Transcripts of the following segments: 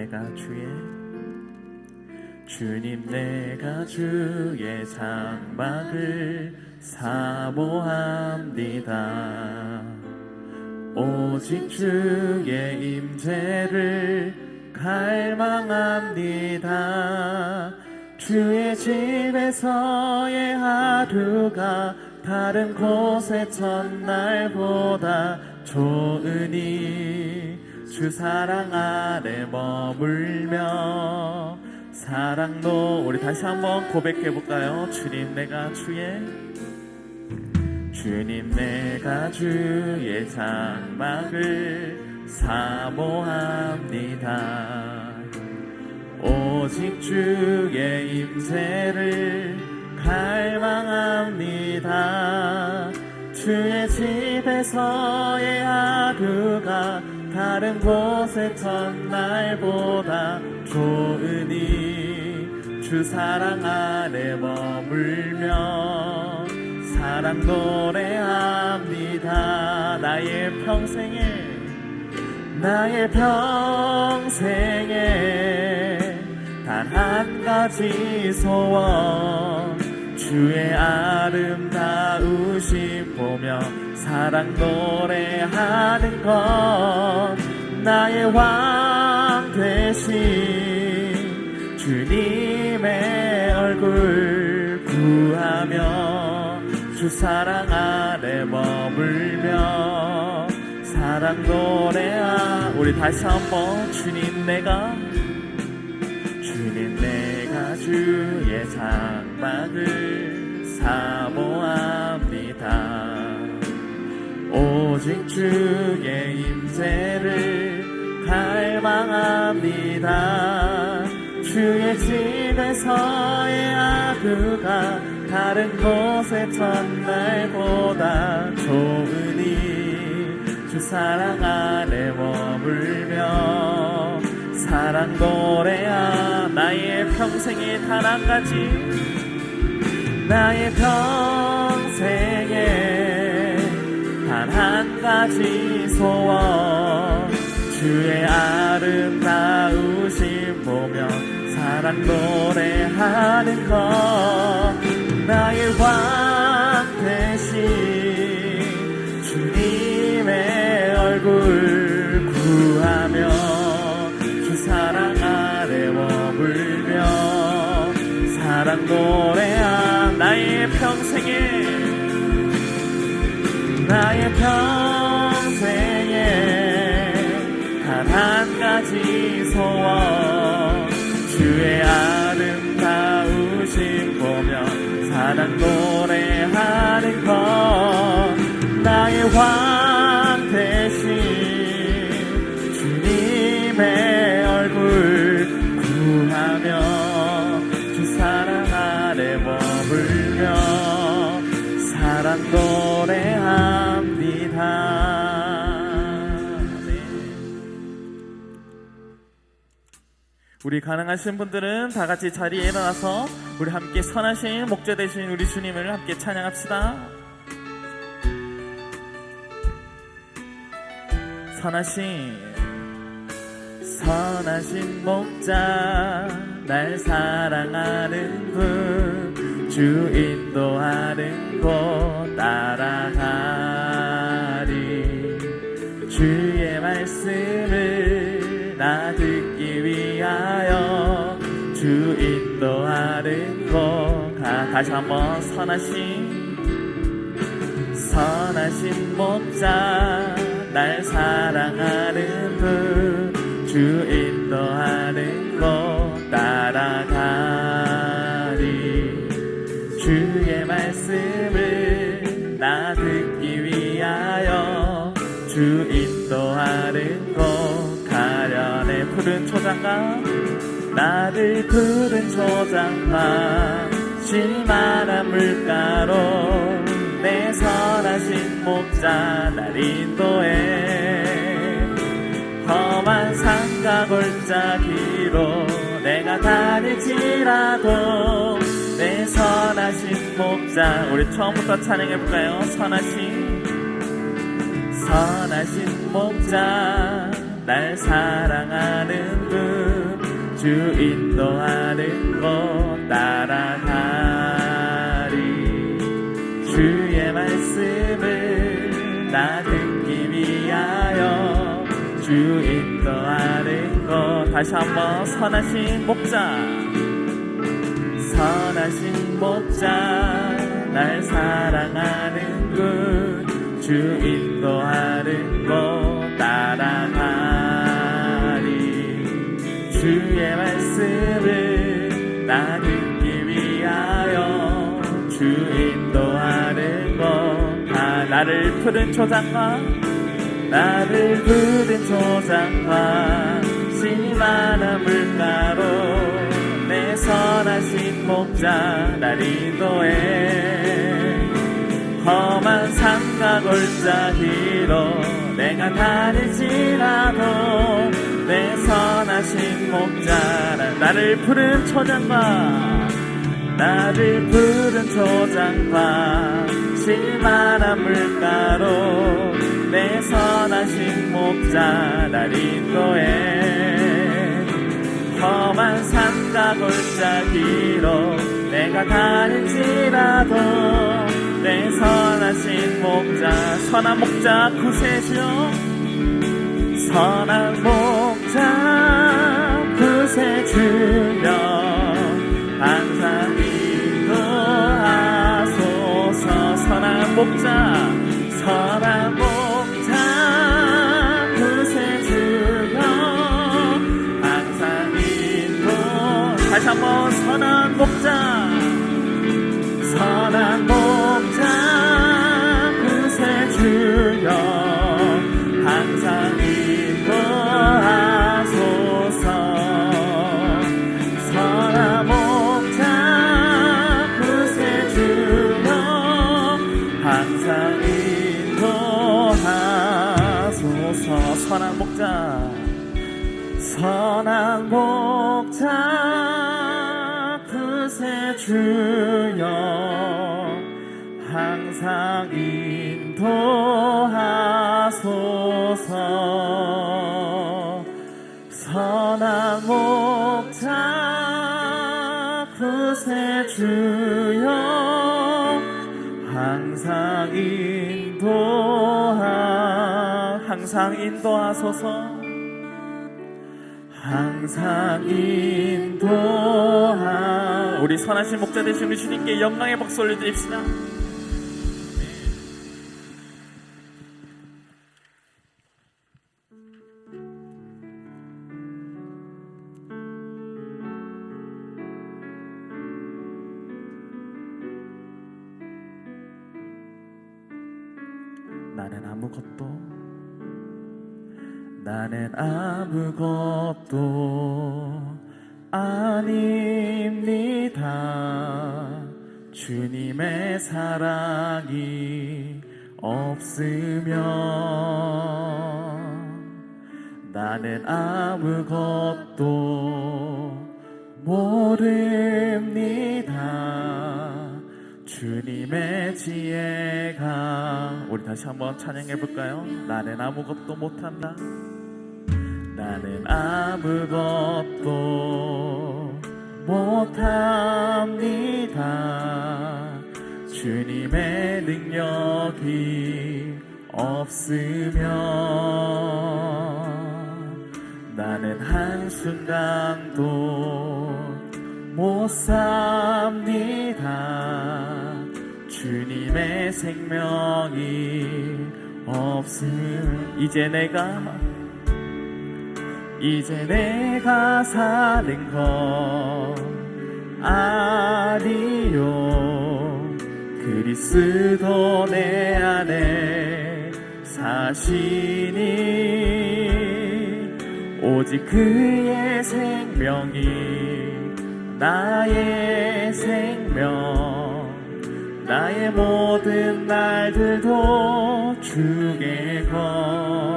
내가 주의 주님 내가 주의 장막을 사모합니다. 오직 주의 임재를 갈망합니다. 주의 집에서의 하루가 다른 곳의 첫날보다 좋으니 주 사랑 아래 머물며 사랑도 우리 다시 한번 고백해 볼까요? 주님 내가 주의 주님 내가 주의 장막을 사모합니다 오직 주의 임재를 갈망합니다 주의 집에서의 하루가 다른 곳의 첫날보다 좋으니 주 사랑 아래 머물며 사랑 노래합니다. 나의 평생에 나의 평생에 단 한 가지 소원 주의 아름다우심 보며 사랑 노래하는 것 나의 왕 되신 주님의 얼굴 구하며 주 사랑 아래 머물며 사랑 노래하 우리 다시 한번 주님 내가 주님 내가 주의 장막을 사모합니다. 오직 주의 임재를 갈망합니다. 주의 집에서의 하루가 다른 곳의 첫날보다 좋으니 주 사랑 아래 머물며 사랑 노래하 나의 한 가지 나의 평생에 단 한 가지 소원. 주의 아름다우심 보며 사랑 노래하는 것. 나의 왕 대신 주님의 얼굴 구하며 주 사랑 아래 머물며 사랑 노래하 나의 평생에 나의 평생에 단 한 가지 소원 주의 아름다우심 보며 사랑 노래하는 것 나의 왕 우리 가능하신 분들은 다 같이 자리에 일어나서 우리 함께 선하신 목자 되신 우리 주님을 함께 찬양합시다. 선하신 선하신 목자 날 사랑하는 분 주 인도하는 곳 따라가리 주의 말씀을 나 듣 기 위하여 주 인도하는 곳 가- 다시 한번 선하신 선하신 목자 날 사랑하는 분 주 인도하는 곳 따라가리. 주의 푸른 초장과 나를 푸른 초장과 실만한 물가로 내 선하신 목자 날 인도해 험한 산과 골짜기로 내가 다닐지라도 내 선하신 목자 우리 처음부터 찬양해볼까요? 선하신 선하신 목자 날 사랑하는 분 주 인도하는 곳 따라가리. 주의 말씀을 나 듣기 위하여 주 인도하는 곳 다시 한번 선하신 목자 선하신 목자 날 사랑하는군 주 인도하는 곳 주 인도하는 곳 아, 나를 푸른 초장과 나를 푸른 초장과 심한한 물가로 내 선하신 목자 날 인도해 험한 산과 골짜기로 내가 다닐지라도 내 선하신 목자 나를 푸른 초장과 나를 푸른 초장과 실만한 물가로 내 선하신 목자 날 인도해. 험한 산과 골짜기로 내가 다닐지라도 내 선하신 목자 선한 목자 구세주여. 선한 목자 구세주여 목자 선한 주여 항상 인도하소서. 선한 목자 구세주여 항상 인도하 항상 인도하소서. 항상 인도하 우리 선하신 목자 되신 우리 주님께 영광의 박수 올려드립시다. 아무것도 아닙니다. 주님의 사랑이 없으면 나는 아무것도 모릅니다. 주님의 지혜가 우리 다시 한번 찬양해 볼까요? 나는 아무것도 못한다. 나는 아무것도 못합니다. 주님의 능력이 없으면 나는 한순간도 못 삽니다. 주님의 생명이 없음 이제 내가 이제 내가 사는 것 아니요. 그리스도 내 안에 사시니 오직 그의 생명이 나의 생명. 나의 모든 날들도 오직 한분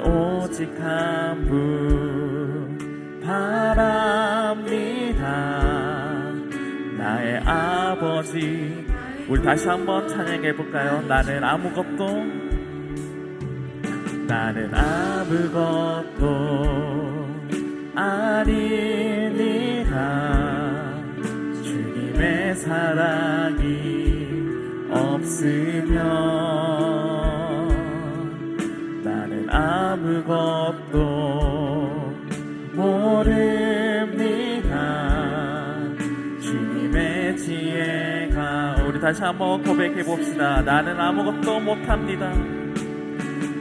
오직 한 분 바랍니다. 나의 아버지. 우리 다시 한번 찬양해 볼까요? 나는 아무것도 나는 아무것도 아니니라 주님의 사랑이 없으면 다시 한번 고백해 봅시다 나는 아무것도 못합니다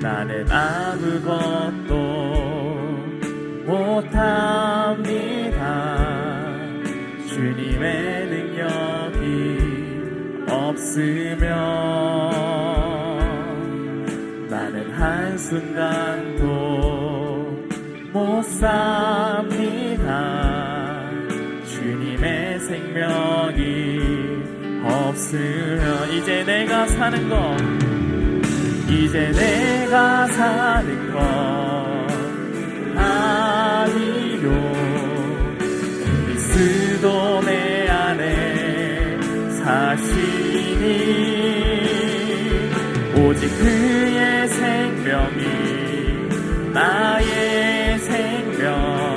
나는 아무것도 못합니다. 주님의 능력이 없으면 나는 한순간도 못 삽니다. 주님의 생명이 없으면 이제 내가 사는 것 이제 내가 사는 것 아니요. 그리스도 내 안에 사시니 오직 그의 생명이 나의 생명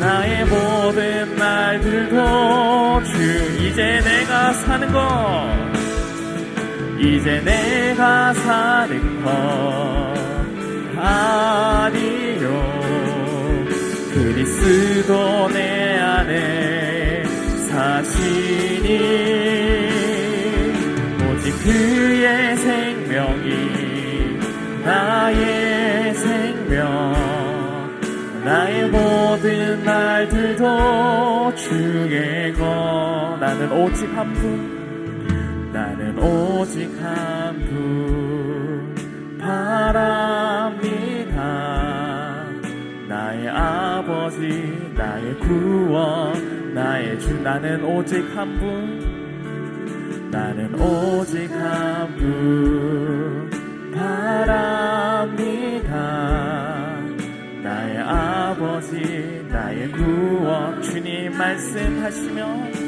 나의 모든 날들도 주 이제 내가 사는 것 이제 내가 사는 것 아니요. 그리스도 내 안에 사시니 오직 그의 생명이 나의 생명. 나의 모든 날들도 주의 것. 나는 오직 한분 오직 한 분 바랍니다. 나의 아버지, 나의 구원, 나의 주, 나는 오직 한 분, 나는 오직 한 분 바랍니다. 나의 아버지, 나의 구원, 주님 말씀하시며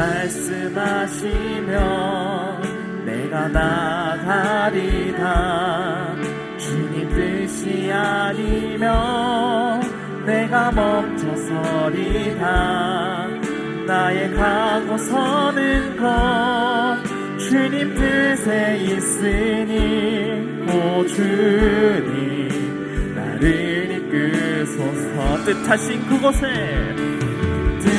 말씀하시면 내가 나가리다. 주님 뜻이 아니면 내가 멈춰서리다. 나의 가고 서는 것 주님 뜻에 있으니 오 주님 나를 이끄소서. 뜻하신 그곳에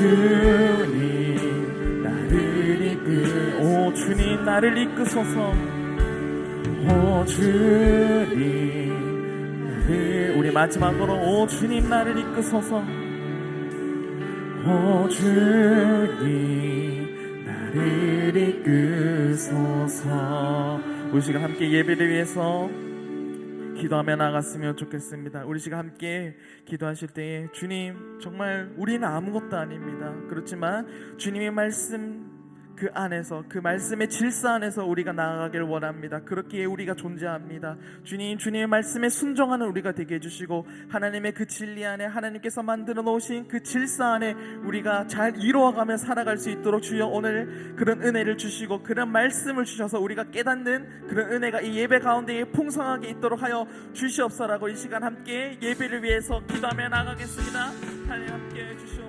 주님 나를 이끄 오 주님 나를 이끄소서. 오 주님 나를 우리 마지막으로 오 주님 나를 이끄소서. 오 주님 나를 이끄소서. 우리 시간 함께 예배를 위해서 기도하며 나갔으면 좋겠습니다. 우리 시간 함께 기도하실 때에 주님 정말 우리는 아무것도 아닙니다. 그렇지만 주님의 말씀 그 안에서 그 말씀의 질서 안에서 우리가 나아가길 원합니다. 그렇기에 우리가 존재합니다. 주님 주님의 말씀에 순종하는 우리가 되게 해주시고 하나님의 그 진리 안에 하나님께서 만들어 놓으신 그 질서 안에 우리가 잘 이루어가며 살아갈 수 있도록 주여 오늘 그런 은혜를 주시고 그런 말씀을 주셔서 우리가 깨닫는 그런 은혜가 이 예배 가운데에 풍성하게 있도록 하여 주시옵소라고 이 시간 함께 예배를 위해서 기도하며 나가겠습니다. 하나님 함께 해주시옵소서.